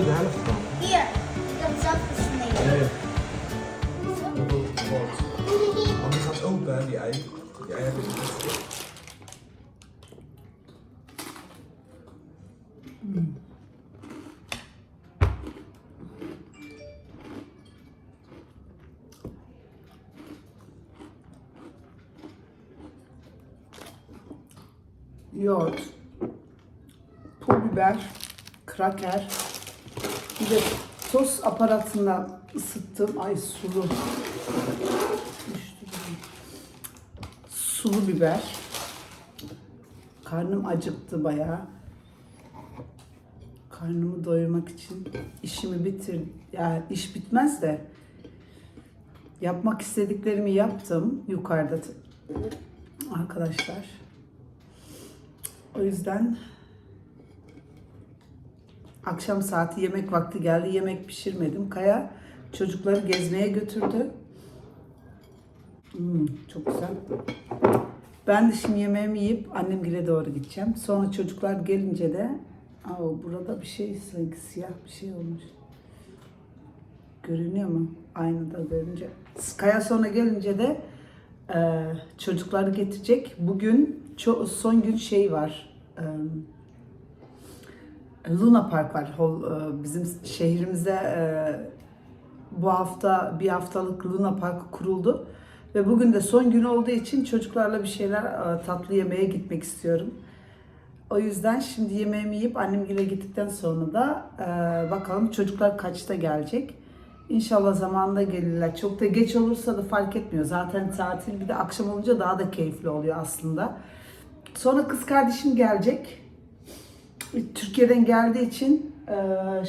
De helft van. Hier, ik heb zelf gesneden. Want die gaat open, hè, die ei. Die ei hebben ze niet. yoğurt, pul biber, kraker, bir de sos aparatından ısıttım. Ay sulu. Sulu biber. Karnım acıktı bayağı. Karnımı doyurmak için işimi bitir. Yani iş bitmez de yapmak istediklerimi yaptım yukarıda arkadaşlar. O yüzden akşam saati yemek vakti geldi. Yemek pişirmedim. Kaya çocukları gezmeye götürdü. Hmm, çok güzel. Ben de şimdi yemeğimi yiyip annemgile doğru gideceğim. Sonra çocuklar gelince de Aa, burada bir şey sanki siyah bir şey olmuş. Görünüyor mu? Aynada görünce. Kaya sonra gelince de e, çocukları getirecek. Bugün son gün şey var. E, Luna Park var. E, bizim şehrimizde e, bu hafta bir haftalık Luna Park kuruldu. Ve bugün de son gün olduğu için çocuklarla bir şeyler e, tatlı yemeye gitmek istiyorum. O yüzden şimdi yemeğimi yiyip annemgile gittikten sonra da bakalım çocuklar kaçta gelecek. İnşallah zamanında gelirler. Çok da geç olursa da fark etmiyor. Zaten tatil bir de akşam olunca daha da keyifli oluyor aslında. Sonra kız kardeşim gelecek. Türkiye'den geldiği için e,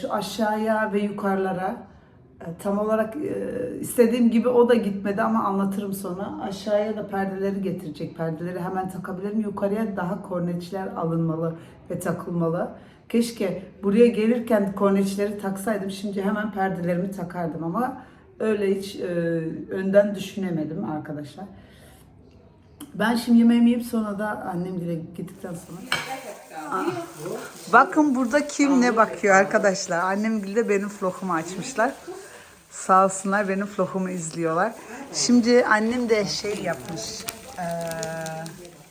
şu aşağıya ve yukarılara e, tam olarak e, istediğim gibi o da gitmedi ama anlatırım sonra. Aşağıya da perdeleri getirecek. Perdeleri hemen takabilirim. Yukarıya daha korneçler alınmalı ve takılmalı. Keşke buraya gelirken korneçleri taksaydım. Şimdi hemen perdelerimi takardım ama öyle hiç e, önden düşünemedim arkadaşlar. Ben şimdi yemeğimi yiyip sonra da annem dile gittikten sonra. Aa. Bakın burada kim ne bakıyor arkadaşlar. Annem de benim vlogumu açmışlar. Sağ olsunlar benim vlogumu izliyorlar. Şimdi annem de şey yapmış. eee,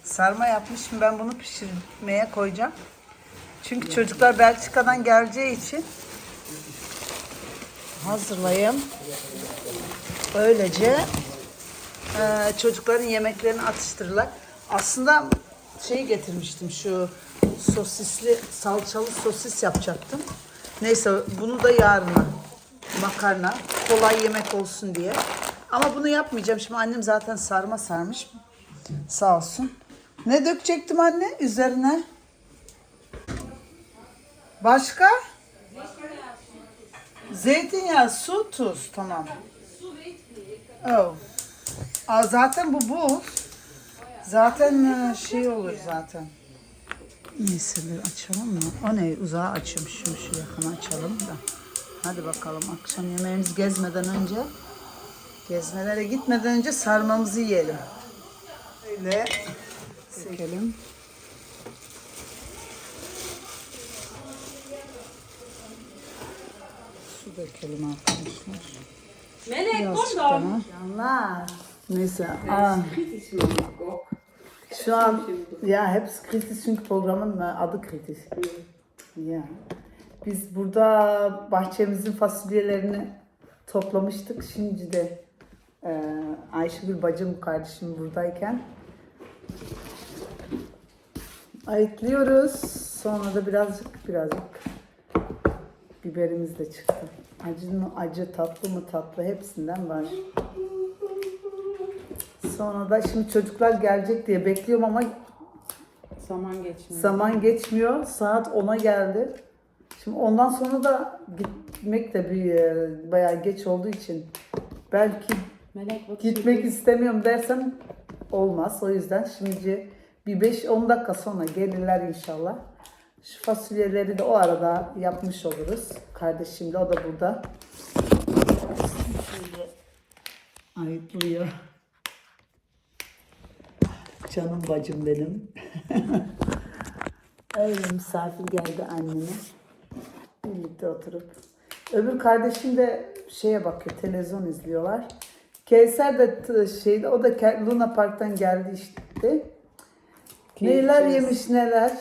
sarma yapmış. Şimdi ben bunu pişirmeye koyacağım. Çünkü çocuklar Belçika'dan geleceği için hazırlayayım. Böylece eee, çocukların yemeklerini atıştırırlar. Aslında şey getirmiştim şu sosisli salçalı sosis yapacaktım. Neyse bunu da yarına makarna kolay yemek olsun diye. Ama bunu yapmayacağım. Şimdi annem zaten sarma sarmış. Sağ olsun. Ne dökecektim anne üzerine? Başka? Zeytinyağı, su, tuz. Tamam. Oh. Aa, zaten bu bu. Zaten e, şey olur zaten. Neyse bir açalım mı? O ne? Uzağa açıyorum. Şunu şu yakına açalım da. Hadi bakalım akşam yemeğimiz gezmeden önce gezmelere gitmeden önce sarmamızı yiyelim. Böyle sekelim. Su dökelim arkadaşlar. Melek Birazcık daha. Neyse. Aa, şu an ya hepsi kritis çünkü programın adı kritis. Ya. Biz burada bahçemizin fasulyelerini toplamıştık. Şimdi de e, Ayşegül bacım kardeşim buradayken ayıklıyoruz. Sonra da birazcık birazcık biberimiz de çıktı. Acı mı acı, tatlı mı tatlı hepsinden var. Sonra da şimdi çocuklar gelecek diye bekliyorum ama Zaman geçmiyor. zaman geçmiyor. Saat 10'a geldi. Şimdi ondan sonra da gitmek de bir e, bayağı geç olduğu için belki Melek bak. gitmek istemiyorum dersem olmaz. O yüzden şimdi bir 5-10 dakika sonra gelirler inşallah. Şu fasulyeleri de o arada yapmış oluruz. Kardeşimle o da burada. Şöyle ayıklıyor. Canım bacım benim. Öyle misafir geldi anneme. Birlikte oturup. Öbür kardeşim de şeye bakıyor, televizyon izliyorlar. Kevser de şeyde, o da Luna Park'tan geldi işte. Neler yemiş neler.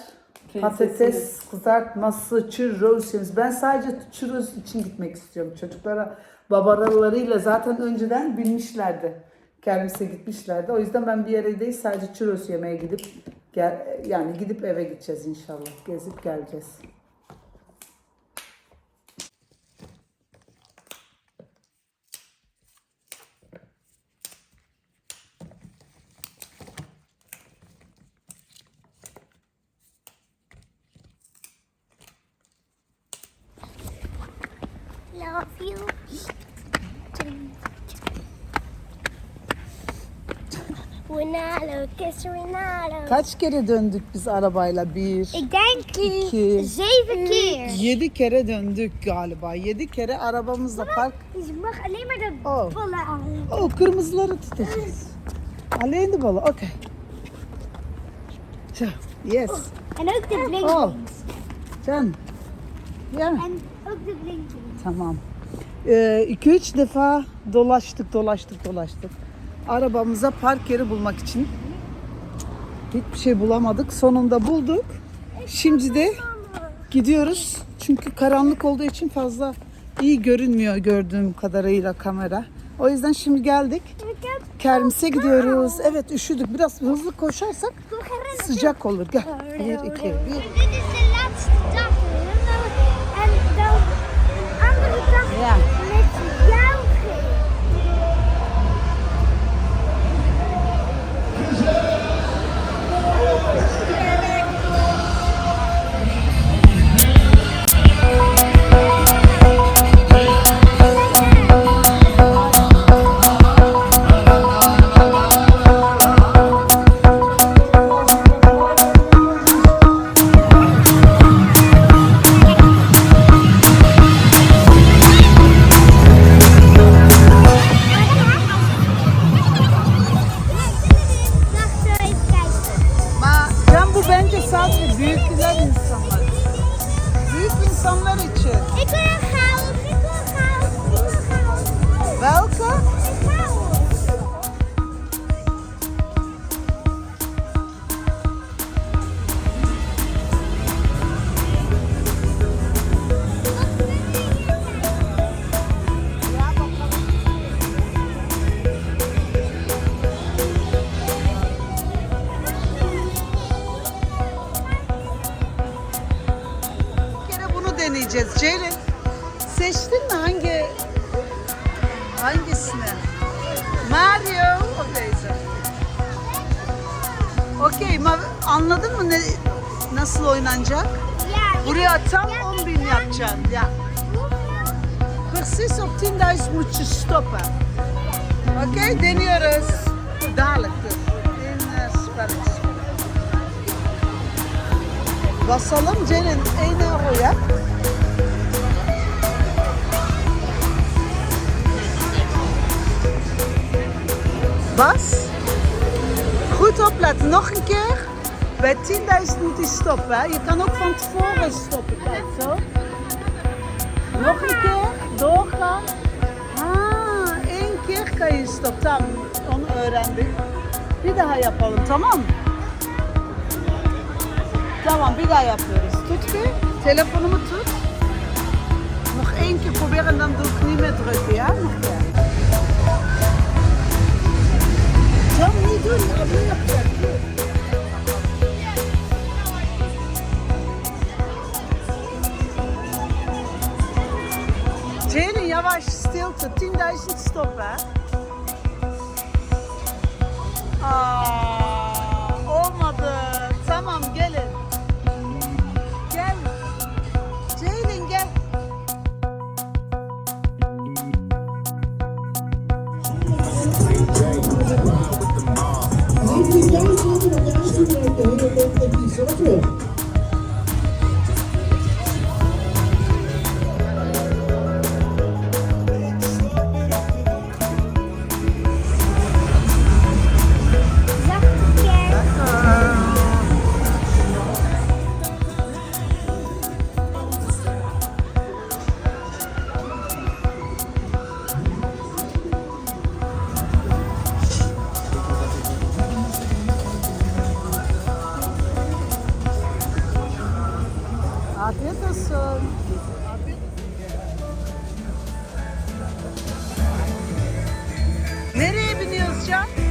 Keyifsiz. Patates kızartması, churros yemiş. Ben sadece churros için gitmek istiyorum. Çocuklara babalarıyla zaten önceden bilmişlerdi. Kermis'e gitmişlerdi. O yüzden ben bir yere değil sadece churros yemeye gidip gel, yani gidip eve gideceğiz inşallah. Gezip geleceğiz. Love you. Kaç kere döndük biz arabayla? Bir, Ik denk iki, zeven keer. yedi kere döndük galiba. Yedi kere arabamızla park. Dus je mag alleen maar de Oh. ballen aan. O kırmızıları tutacağız. Alleen de ballen, oké. Zo, yes. En ook de blinkings. Oh, Can. Ja. En ook de blinkings. Tamam. Ee, iki üç defa dolaştık, dolaştık, dolaştık. Arabamıza park yeri bulmak için hiçbir şey bulamadık. Sonunda bulduk. Şimdi de gidiyoruz. Çünkü karanlık olduğu için fazla iyi görünmüyor gördüğüm kadarıyla kamera. O yüzden şimdi geldik. Kermise gidiyoruz. Evet üşüdük. Biraz hızlı koşarsak sıcak olur. Gel. Bir, iki, bir. Dit anladın mı ne nasıl oynanacak? Ja, Buraya tam 10 bin yapacaksın. Ya. Precies op 10.000 moet je stoppen. Oké, deniyoruz. Dadelijk spelletje. Basalım Celin. 1 euro yap. Bas. Goed opletten. Nog een keer. Bij 10.000 moet hij stoppen. hè. Je kan ook van tevoren stoppen. Kijk zo. Nog een keer. Doorgaan. Ha, één keer kan je stoppen. Tamam. Onu öğrendik. Bir daha yapalım tamam mı? Tamam bir daha yapıyoruz. Tut. Telefonumu tut. Nog één keer proberen dan doe ik niet meer drukken ja? Nog keer. Can niet doen. Yapacak. Ceylin yavaş stilte 10.000 stop hè. Aa, çalışacağım.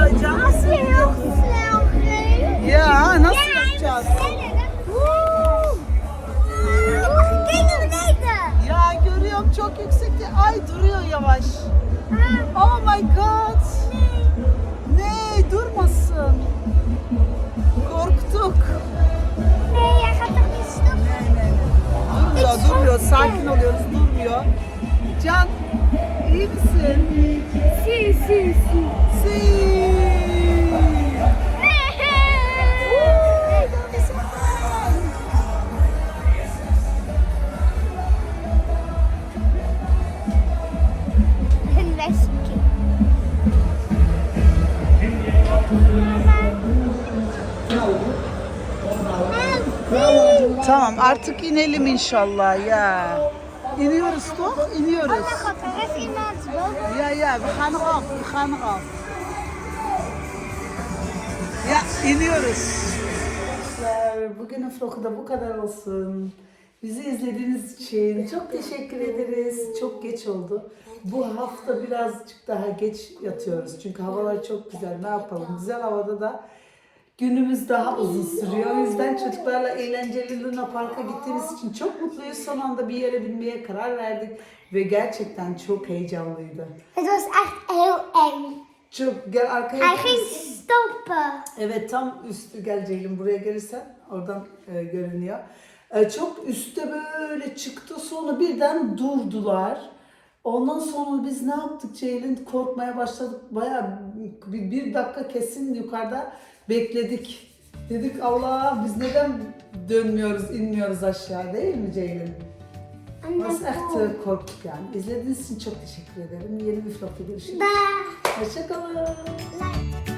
Reed. Ya nasıl yapacağız? Ya görüyorum çok yüksekte. Ay duruyor yavaş. Oh my god. Ne durmasın. Korktuk. Durmuyor. Sakin oluyoruz durmuyor. Can iyi misin? Zie, zie. Si. Een wespen. Tamam artık inelim inşallah ya. İniyoruz? Oh İniyoruz. boven. Ya ya we gaan eraf, we gaan eraf. Ya iniyoruz. Bugünün vlogu da bu kadar olsun. Bizi izlediğiniz için çok teşekkür ederiz. Çok geç oldu. Bu hafta birazcık daha geç yatıyoruz. Çünkü havalar çok güzel. Ne yapalım? Güzel havada da günümüz daha uzun sürüyor. O yüzden çocuklarla eğlenceli Luna Park'a gittiğimiz için çok mutluyuz. Son anda bir yere binmeye karar verdik. Ve gerçekten çok heyecanlıydı. Het was echt heel eng. Çok gel arkaya. Hij ging stoppen. Evet tam üstü gel Ceylin buraya gelirsen oradan e, görünüyor. E, çok üstte böyle çıktı sonra birden durdular. Ondan sonra biz ne yaptık Ceylin? Korkmaya başladık. Bayağı bir, bir dakika kesin yukarıda bekledik. Dedik Allah biz neden dönmüyoruz, inmiyoruz aşağı değil mi Ceylin? Nasıl e, korktuk yani. İzlediğiniz için çok teşekkür ederim. Yeni bir vlogda görüşürüz. Hoşçakalın. Like.